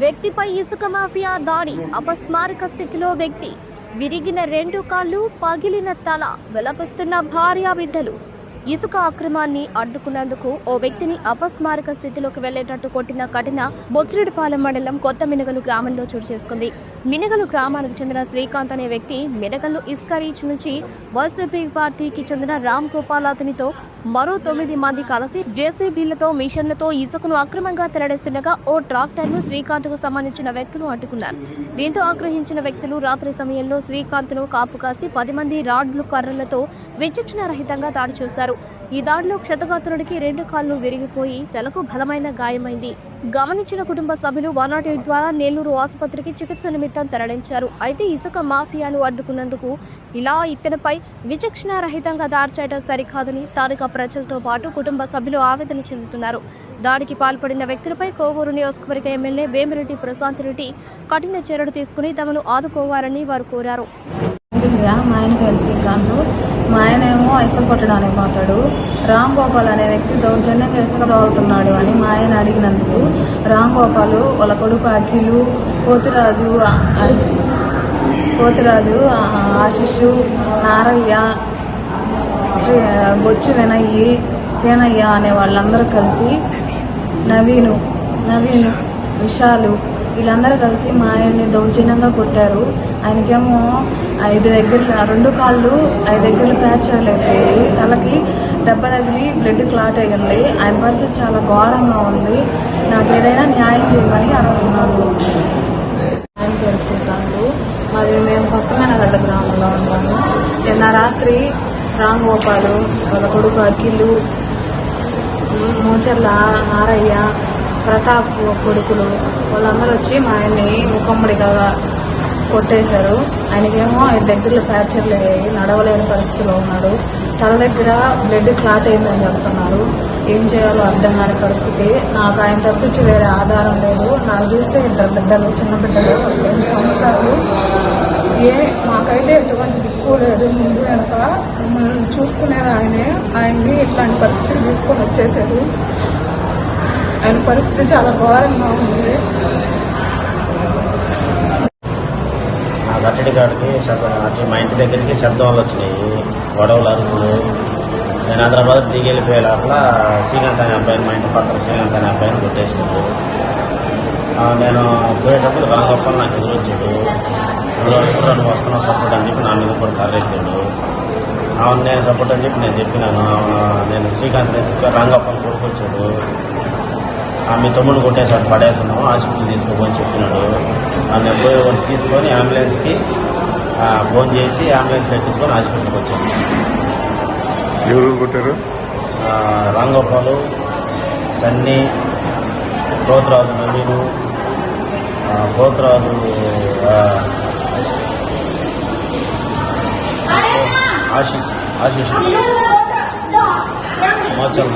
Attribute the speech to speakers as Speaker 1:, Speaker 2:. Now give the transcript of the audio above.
Speaker 1: వ్యక్తిపై ఇసుక మాఫియా దాడి అపస్మారక స్థితిలో వ్యక్తి విరిగిన రెండు కాళ్ళు పగిలిన తల విలపిస్తున్న భార్యా బిడ్డలు. ఇసుక అక్రమాన్ని అడ్డుకున్నందుకు ఓ వ్యక్తిని అపస్మారక స్థితిలోకి వెళ్ళేటట్టు కొట్టిన ఘటన బొచ్చిరెడ్డిపాలెం మండలం కొత్త మినగలు గ్రామంలో చోటు చేసుకుంది. మినగలు గ్రామానికి చెందిన శ్రీకాంత్ అనే వ్యక్తి మినగలు ఇసుక రీచ్ నుంచి వైసీపీ పార్టీకి చెందిన రామ్ గోపాల్ అతనితో మరో తొమ్మిది మంది కలిసి జేసీబీలతో మిషన్లతో ఇసుకను అక్రమంగా తెరడేస్తుండగా ఓ ట్రాక్టర్ను శ్రీకాంత్కు సంబంధించిన వ్యక్తులు అడ్డుకున్నారు. దీంతో ఆగ్రహించిన వ్యక్తులు రాత్రి సమయంలో శ్రీకాంత్ను కాపు కాసి పది మంది రాడ్లు కర్రలతో విచక్షణ రహితంగా దాడి చేశారు. ఈ దాడిలో క్షతగాత్రుడికి రెండు కాళ్ళు విరిగిపోయి తలకు బలమైన గాయమైంది. గమనించిన కుటుంబ సభ్యులు వన్ ద్వారా నెల్లూరు ఆసుపత్రికి చికిత్స నిమిత్తం తరలించారు. అయితే ఇసుక మాఫియాను అడ్డుకున్నందుకు ఇలా ఇతనిపై విచక్షణ రహితంగా దాడి చేయడం సరికాదని స్థానిక ప్రజలతో పాటు కుటుంబ సభ్యులు ఆవేదన చెందుతున్నారు. దాడికి పాల్పడిన వ్యక్తులపై కోవూరు నియోజకవర్గ ఎమ్మెల్యే వేమిరెడ్డి ప్రశాంత్ రెడ్డి కఠిన చర్యలు తీసుకుని తమను ఆదుకోవాలని వారు కోరారు.
Speaker 2: దివ్య మా ఆయన పేరు శ్రీకాంత్. మా ఆయన ఏమో ఇసుక కొట్టడానికి పోతాడు. రామ్ గోపాల్ అనే వ్యక్తి దౌర్జన్యంగా ఇసుకరాగుతున్నాడు అని మా ఆయన అడిగినందుకు రామ్ గోపాల్ వాళ్ళ కొడుకు అఖిలు పోతిరాజు పోతిరాజు ఆశిషు నారయ్య శ్రీ బొచ్చు వినయ్యి సేనయ్య అనే వాళ్ళందరూ కలిసి నవీను నవీను విశాలు వీళ్ళందరూ కలిసి మా ఆయన్ని దౌర్జన్యంగా కొట్టారు. ఆయనకేమో ఐదు దగ్గర రెండు కాళ్ళు ఐదు దగ్గర ఫ్రాక్చర్లు అయిపోయి తలకి దెబ్బ తగిలి బ్లడ్ క్లాట్ అయ్యింది. ఆయన పరిస్థితి చాలా ఘోరంగా ఉంది. నాకు ఏదైనా న్యాయం చేయమని అడుగుతున్నాను. ఆయన పేరు శ్రీకాంత్. మరి మేము పక్కనగడ్డ గ్రామంలో ఉంటాము నిన్న రాత్రి రామ్ గోపాలు వాళ్ళ కొడుకు అఖిలు మోచర్ల ఆరయ్య ప్రతాప్ కొడుకులు వాళ్ళందరూ వచ్చి మా ఆయన్ని ముఖమ్మడిగా కొట్టేశారు. ఆయనకేమో ఆయన దగ్గరలో ఫ్రాక్చర్లు అయ్యాయి నడవలేని పరిస్థితిలో ఉన్నాడు తల దగ్గర బ్లడ్ క్లాట్ అయిందని చెప్తున్నారు. ఏం చేయాలో అర్థం కాని పరిస్థితి. నాకు ఆయన తప్పించి వేరే ఆధారం లేదు. నాకు చూస్తే ఇద్దరు బిడ్డలు చిన్న బిడ్డలు రెండు సంవత్సరాలు. ఏ మాకైతే ఎటువంటి దిక్కు లేదు. ముందు వెనక మమ్మల్ని చూసుకునేది ఆయనే. ఆయన్ని ఇట్లాంటి పరిస్థితి తీసుకొని వచ్చేసారు ఆయన పరిస్థితి చాలా ఘోరంగా ఉంది.
Speaker 3: కట్టడి కాడికి శబ్దం అట్లా మా ఇంటి దగ్గరికి శబ్దాలు వచ్చినాయి గొడవలు అరుపులు. నేను హైదరాబాద్ దిగి వెళ్ళిపోయే లోపల శ్రీకాంత్ అనే అబ్బాయిని మా ఇంటి పక్కన శ్రీకాంత్ అనే అబ్బాయిని కొట్టేసినాడు నేను పోయేటప్పుడు రాంగొప్పలు నాకు ఎదురొచ్చాడు ఎదురు రెండు వస్తున్నావు సపోర్ట్ అని చెప్పి నా మీద కూడా కర్రెత్తాడు అవును నేను సపోర్ట్ అని చెప్పి నేను చెప్పినాను. అవును, నేను శ్రీకాంత్ అని చెప్పి కొడుకొచ్చాడు. ఆ మీ తమ్ముడు కొట్టేసాడు పడేస్తున్నాము హాస్పిటల్ తీసుకోమని చెప్పినాడు. ఆ నేను పోయి తీసుకొని అంబులెన్స్కి ఆ, ఫోన్ చేసి అంబులెన్స్ పెట్టించుకొని హాస్పిటల్కి వచ్చాను
Speaker 4: ఎవరు కొట్టారు?
Speaker 3: ఆ, రాంగోపాలు సన్నీ గోత్రాజు నవీను గోత్రాజు ఆ, ఆశీష్ ఆశీష్. మోచల్.